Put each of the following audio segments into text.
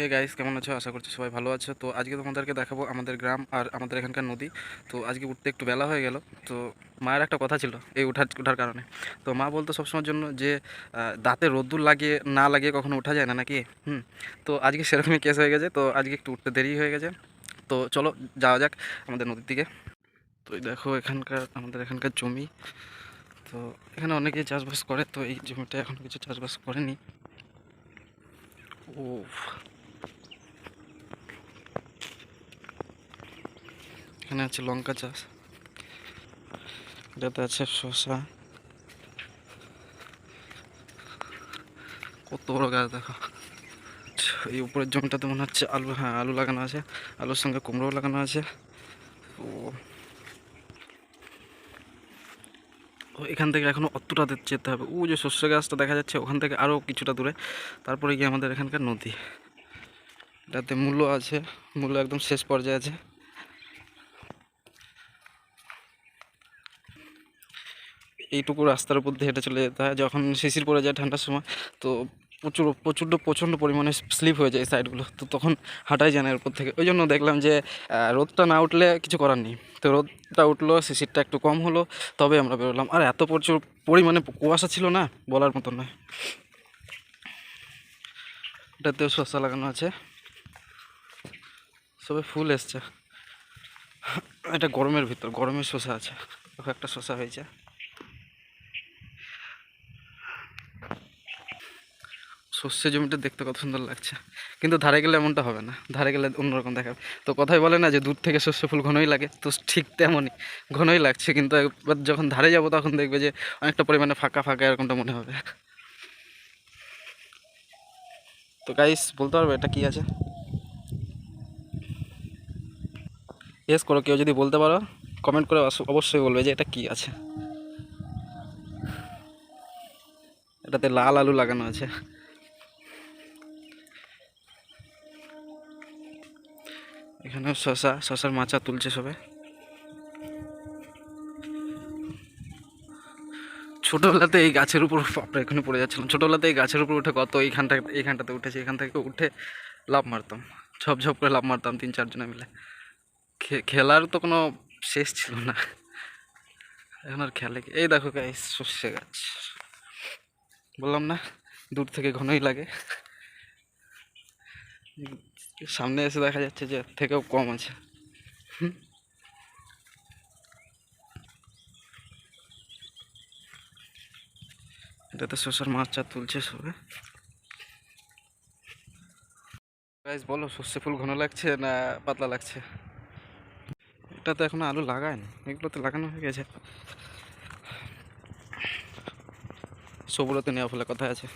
Hey guys কেমন আছো? আশা করছি সবাই ভালো আছো। তো আজকে তোমাদেরকে দেখাবো আমাদের গ্রাম আর আমাদের এখানকার নদী। তো আজকে উঠতে একটু বেলা হয়ে গেল। তো মায়ের একটা কথা ছিল এই উঠার উঠার কারণে। তো মা বলতো সবসময়ের জন্য যে দাঁতে রোদ্দুর লাগিয়ে, না লাগিয়ে কখনো ওঠা যায় না নাকি? হুম। তো আজকে সেরকমই কেস হয়ে গেছে। তো আজকে একটু উঠতে দেরি হয়ে গেছে। তো চলো, যাওয়া যাক আমাদের নদীর দিকে। তো দেখো এখানকার, আমাদের এখানকার জমি। তো এখানে অনেকেই চাষবাস করে। তো এই জমিটা এখন কিছু চাষবাস করেনি। ও এখানে আছে লঙ্কা চাষ। এটাতে আছে শসা। কত বড় গাছ দেখো। এই উপরের জমিটাতে মনে হচ্ছে আলু হ্যাঁ আলু লাগানো আছে। আলুর সঙ্গে কুমড়োও লাগানো আছে। ও। ও, এখান থেকে এখনও অতটা যেতে হবে। ও যে শস্য গাছটা দেখা যাচ্ছে, ওখান থেকে আরও কিছুটা দূরে। তারপরে গিয়ে আমাদের এখানকার নদী। এটাতে মূল্য আছে। মূল্য একদম শেষ পর্যায়ে আছে। এইটুকু রাস্তার উপর দিয়ে হেঁটে চলে যেতে হয়। যখন শিশির পড়ে যায় ঠান্ডার সময়, তো প্রচুর, প্রচণ্ড প্রচণ্ড পরিমাণে স্লিপ হয়ে যায় সাইডগুলো তো তখন হাঁটাই যায় না এর উপর থেকে। ওই জন্য দেখলাম যে রোদটা না উঠলে কিছু করার নেই। তো রোদটা উঠল, শিশিরটা একটু কম হলো, তবে আমরা বেরোলাম। আর এত প্রচুর পরিমাণে কুয়াশা ছিল না, বলার মতন নয়। এটাতেও শসা লাগানো আছে। সবে ফুল এসছে। এটা গরমের ভিতর, গরমের শসা আছে। একটা শসা হয়েছে। সর্ষে জমিটা দেখতে কত সুন্দর লাগছে। কিন্তু ধারে গেলে এমনটা হবে না। ধারে গেলে অন্যরকম দেখাবে তো কথাই বলে না যে দূর থেকে শস্য ফুল ঘনই লাগে। তো ঠিক তেমনই ঘনই লাগছে। কিন্তু একবার যখন ধারে যাব তখন দেখবে যে অনেকটা পরিমাণে ফাঁকা ফাঁকা এরকমটা মনে হবে। তো গাইস বলতে পারবে এটা কি আছে? ইয়েস করো কেউ যদি বলতে পারো কমেন্ট করে অবশ্যই বলবে যে এটা কি আছে। এটাতে লাল আলু লাগানো আছে। এখানে শশা শশার মাচা তুলছে সবে। ছোটোবেলাতে এই গাছের উপর, বাপরে, এখানে পড়ে যাচ্ছিলাম। ছোটোবেলাতে এই গাছের উপর উঠে কত এইখানটা, এইখানটাতে উঠেছি, এখান থেকে উঠে লাভ মারতাম। ঝপ ঝপ করে লাভ মারতাম তিন, চারজনে মিলে। খেলার তো কোনো শেষ ছিল না। এখন আর খেলে এই দেখো গাইস সর্ষে গাছ। বললাম না, দূর থেকে ঘনই লাগে। সামনে এসে দেখা যাচ্ছে যে থেকেও কম আছে। এটাতে মাছ চা তুলছে সবে বলো, সর্ষে ফুল ঘন লাগছে না পাতলা লাগছে? এটা তো এখনও আলু লাগায়নি, এগুলো তো লাগানো হয়ে গেছে। সবুরতে নেওয়া ফলে কথা আছে।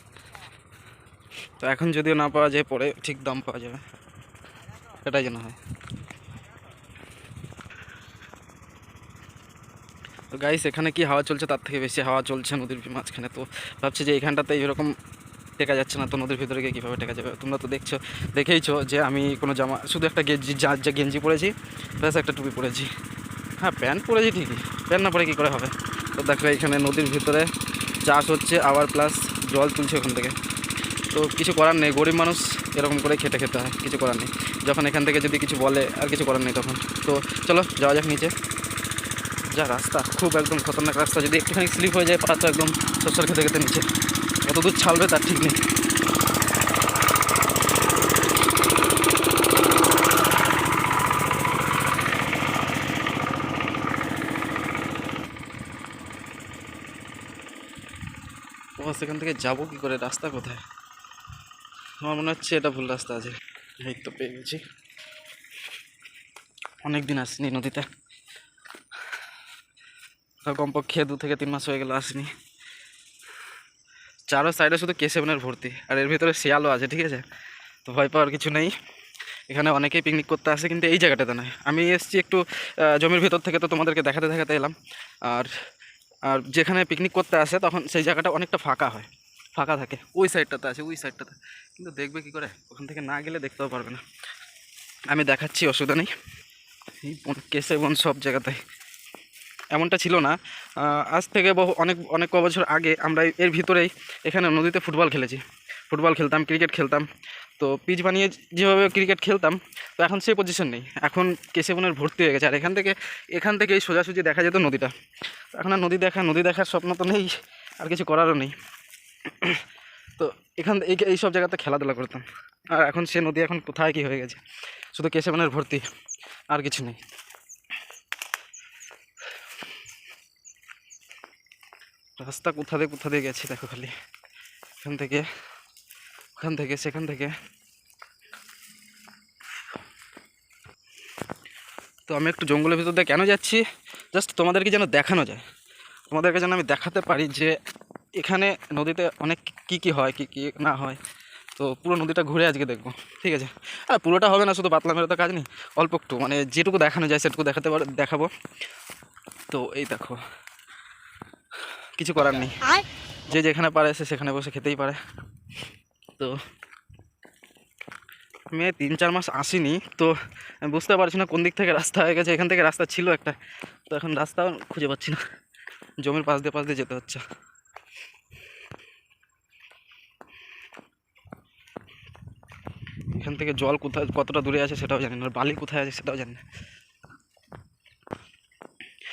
তো এখন যদিও না পাওয়া যায়, পরে ঠিক দাম পাওয়া যাবে। এটাই যেন হয়। তো গাইস এখানে কি হাওয়া চলছে তার থেকে বেশি হাওয়া চলছে নদীর মাঝখানে। তো ভাবছি যে এইখানটাতে এরকম টেকা যাচ্ছে না, তো নদীর ভিতরে গিয়ে কীভাবে টেকা যাবে? তোমরা তো দেখছ, দেখেইছো যে আমি কোনো জামা শুধু একটা গেঞ্জি, যা যা গেঞ্জি পরেছি প্লাস একটা টুপি পরেছি। হ্যাঁ প্যান্ট পরেছি ঠিকই, প্যান্ট না পরে কী করে হবে? তো দেখো এখানে নদীর ভিতরে চাষ হচ্ছে, আবার প্লাস জল তুলছে ওখান থেকে। তো কিছু করার নেই, গরিব মানুষ এরকম করে খেটে খেতে হয়, কিছু করার নেই। যখন এখান থেকে যদি কিছু বলে, আর কিছু করার নেই তখন। তো চলো, যাওয়া যাক নিচে। যা রাস্তা, খুব একদম খতরনাক রাস্তা, যদি একটুখানি স্লিপ হয়ে যায় পা তো একদম সরষার খেতে খেতে নিচে। কত দূর ছাড়বে তার ঠিক নেই। সেখান থেকে যাব কি করে? রাস্তা কোথায়? আমার মনে হচ্ছে এটা ভুল রাস্তা আছে। এই তো পেয়ে গেছি। অনেক দিন আসিনি নদীতে। কমপক্ষে দু থেকে তিন মাস হয়ে গেল আসিনি। চারো সাইডে শুধু কে সেভেনের ভর্তি, আর এর ভিতরে শিয়ালও আছে, ঠিক আছে? তো ভয় পাওয়ার কিছু নেই। এখানে অনেকেই পিকনিক করতে আসে, কিন্তু এই জায়গাটাতে নয়। আমি এসেছি একটু জমির ভেতর থেকে তো তোমাদেরকে দেখাতে দেখাতে এলাম। আর আর যেখানে পিকনিক করতে আসে, তখন সেই জায়গাটা অনেকটা ফাঁকা হয়। ফাঁকা থাকে। ওই সাইডটাতে আছে, ওই সাইডটাতে। কিন্তু দেখবে কি করে? ওখান থেকে না গেলে দেখতেও পারবে না। আমি দেখাচ্ছি, অসুবিধা নেই। কেসে বন সব জায়গাতে। এমনটা ছিল না। আজ থেকে বহু, অনেক অনেক ক বছর আগে আমরা এর ভিতরেই এখানে নদীতে ফুটবল খেলেছি। ফুটবল খেলতাম, ক্রিকেট খেলতাম। তো পিচ বানিয়ে যেভাবে ক্রিকেট খেলতাম, তো এখন সেই পজিশন নেই। এখন কেশবনের ভর্তি হয়ে গেছে। আর এখান থেকে, এখান থেকেই সোজাসুজি দেখা যেত নদীটা। এখন আর নদী দেখা, নদী দেখার স্বপ্ন তো নেই। আর কিছু করারও নেই। তো এখান এই সব জায়গাতে খেলাধুলা করতাম। আর এখন সে নদী এখন কোথায় কি হয়ে গেছে? শুধু কেশবনের ভর্তি, আর কিছু নেই। রাস্তা কোথা দিয়ে কোথা দিয়ে গেছে, দেখো খালি। এখান থেকে, ওখান থেকে, সেখান থেকে। তো আমি একটু জঙ্গলের ভিতর দিয়ে কেন যাচ্ছি? জাস্ট তোমাদেরকে যেন দেখানো যায়। তোমাদেরকে যেন আমি দেখাতে পারি যে এখানে নদীতে অনেক কি কি হয় কি কি না হয় তো পুরো নদীটা ঘুরে আজকে দেখব ঠিক আছে? আর পুরোটা হবে না শুধু পাতলা মেরে তো কাজ নেই অল্প একটু মানে যেটুকু দেখানো যায় সেটুকু দেখাতে পার দেখাবো। তো এই দেখো কিছু করার নেই। যে যেখানে পারে সে সেখানে বসে খেতেই পারে। তো মেয়ে তিন চার মাস আসিনি তো আমি বুঝতে পারছি না কোন দিক থেকে রাস্তা হয়ে গেছে এখান থেকে রাস্তা ছিল একটা তো এখন রাস্তাও খুঁজে পাচ্ছি না। জমির পাশ দিয়ে পাশ দিয়ে যেতে হচ্ছে। এখান থেকে জল কোথায়, কতটা দূরে আছে সেটাও জানি না, আর বালি কোথায় আছে সেটাও জানি না।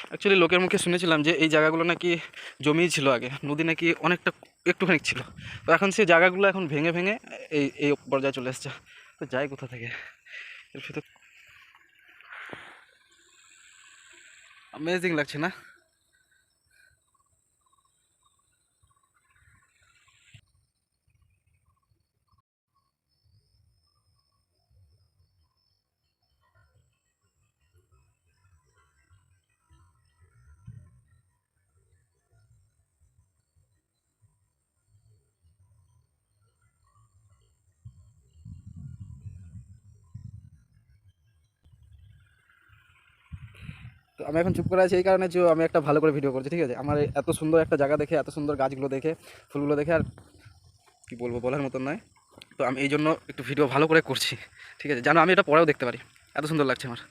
অ্যাকচুয়ালি লোকের মুখে শুনেছিলাম যে এই জায়গাগুলো নাকি জমিই ছিল আগে, নদী নাকি অনেকটা, একটুখানি ছিল। তো এখন সেই জায়গাগুলো এখন ভেঙে ভেঙে এই এই পর্যায়ে চলে এসছে। তো যাই কোথা থেকে। এর ভিতর অ্যামেজিং লাগছে না? তো আমি এখন চুপ করে আছি এই কারণে যে আমি একটা ভালো করে ভিডিও করছি, ঠিক আছে? আমার এত সুন্দর একটা জায়গা দেখে, এত সুন্দর গাছগুলো দেখে, ফুলগুলো দেখে আর কি বলব বলার মতন নয়। তো আমি এই জন্য একটু ভিডিও ভালো করে করছি, ঠিক আছে? জানো, আমি এটা পরেও দেখতে পারি। এত সুন্দর লাগছে আমার।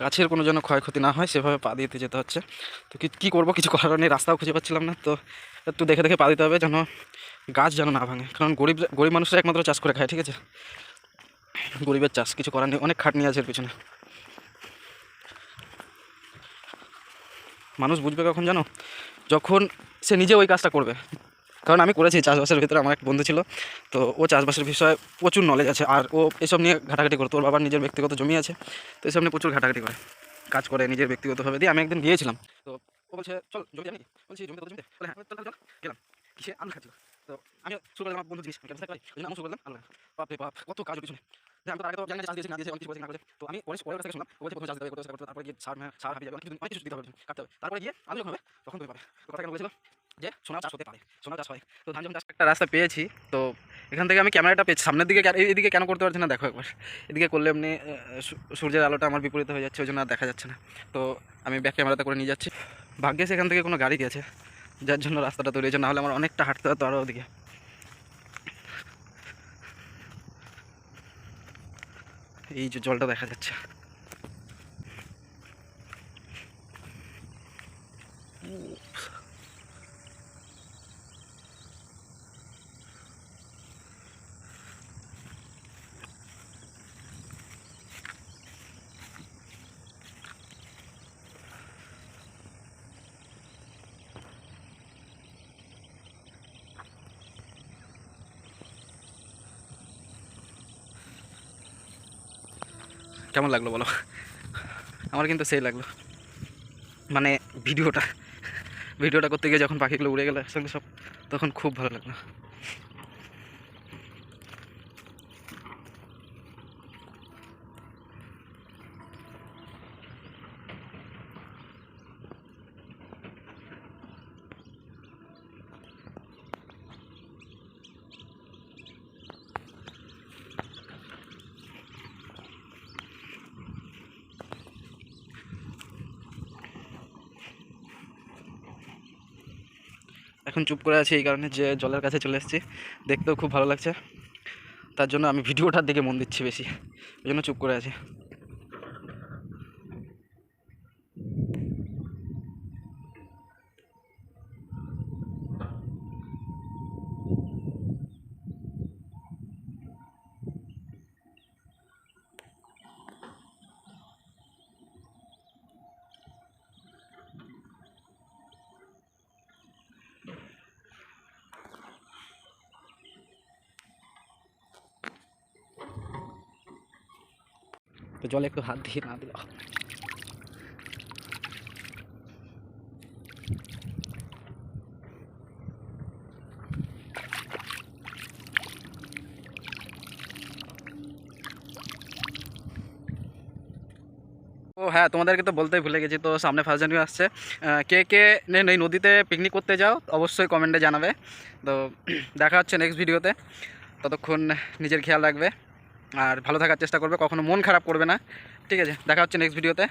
গাছের কোনো যেন ক্ষয়ক্ষতি না হয়, সেভাবে পা দিতে যেতে হচ্ছে। তো কী করব, কিছু করার নেই, রাস্তাও খুঁজে পাচ্ছিলাম না। তো একটু দেখে দেখে পা দিতে হবে, যেন গাছ যেন না ভাঙে। কারণ গরিব গরিব মানুষরা একমাত্র চাষ করে খায়, ঠিক আছে? গরিবের চাষ কিছু করার নেই, অনেক খাটনি আছে এর পিছনে। মানুষ বুঝবে কখন জানো? যখন সে নিজে ওই কাজটা করবে। কারণ আমি করেছি চাষবাসের ভিতরে, আমার এক বন্ধু ছিল, তো ও চাষবাসের বিষয়ে প্রচুর নলেজ আছে, আর ও এসব নিয়ে ঘাটাঘাটি করতো ওর বাবার নিজের ব্যক্তিগত জমি আছে, তো এসব নিয়ে প্রচুর ঘাটাঘাটি করে, কাজ করে নিজের ব্যক্তিগতভাবে, দিয়ে আমি একদিন গিয়েছিলাম, তো ও বলছে, চল, জমি জানি বলছি জমিতে জমিতে? বলে হ্যাঁ চল। গেলাম কিসে আলু খাচ্ছিল, তো আমি শুরু করলাম বন্ধু জিনিস, আমি শুরু করলাম, আলু বাপরে বাপ, কত কাজ পিছনে। আমি না না না তারপরে হ্যাঁ বলেছিল যে সোনা চাষ হতে পারে হয়। একটা রাস্তা পেয়েছি, তো এখান থেকে আমি ক্যামেরাটা পেয়েছি। সামনের দিকে এদিকে কেন করতে পারছি না, দেখো একবার। এদিকে করলে এমনি সূর্যের আলোটা আমার বিপরীতে হয়ে যাচ্ছে ওই জন্য আর দেখা যাচ্ছে না। তো আমি ব্যাক ক্যামেরাতে করে নিয়ে যাচ্ছি। ভাগ্যে সেখান থেকে কোনো গাড়ি গেছে, যার জন্য রাস্তাটা তৈরি হয়েছে, নাহলে আমার অনেকটা হাঁটতে হতো আরও ওদিকে। এই যে জলটা দেখা যাচ্ছে। কেমন লাগল বলো? আমার কিন্তু সেই লাগল। মানে ভিডিওটা ভিডিওটা করতে গিয়ে যখন পাখিগুলো উড়ে গেলো একসঙ্গে সব, তখন খুব ভালো লাগল। এখন চুপ করে আছি এই কারণে যে জলের কাছে চলে এসেছি। দেখতেও খুব ভালো লাগছে। তার জন্য আমি ভিডিওটার দিকে মন দিচ্ছি বেশি। ওই জন্য চুপ করে আছি। তো জলে একটু হাত দিয়ে না দিল ও হ্যাঁ তোমাদেরকে তো বলতেই ভুলে গেছি, তো সামনে ফার্স্ট জানুয়ারি আসছে। কে কে নেন এই নদীতে পিকনিক করতে যাও, অবশ্যই কমেন্টে জানাবে। তো দেখা হচ্ছে নেক্সট ভিডিওতে ততক্ষণ নিজের খেয়াল রাখবে। আর ভালো থাকার চেষ্টা করবে, কখনো মন খারাপ করবে না। ঠিক আছে, দেখা হচ্ছে নেক্সট ভিডিওতে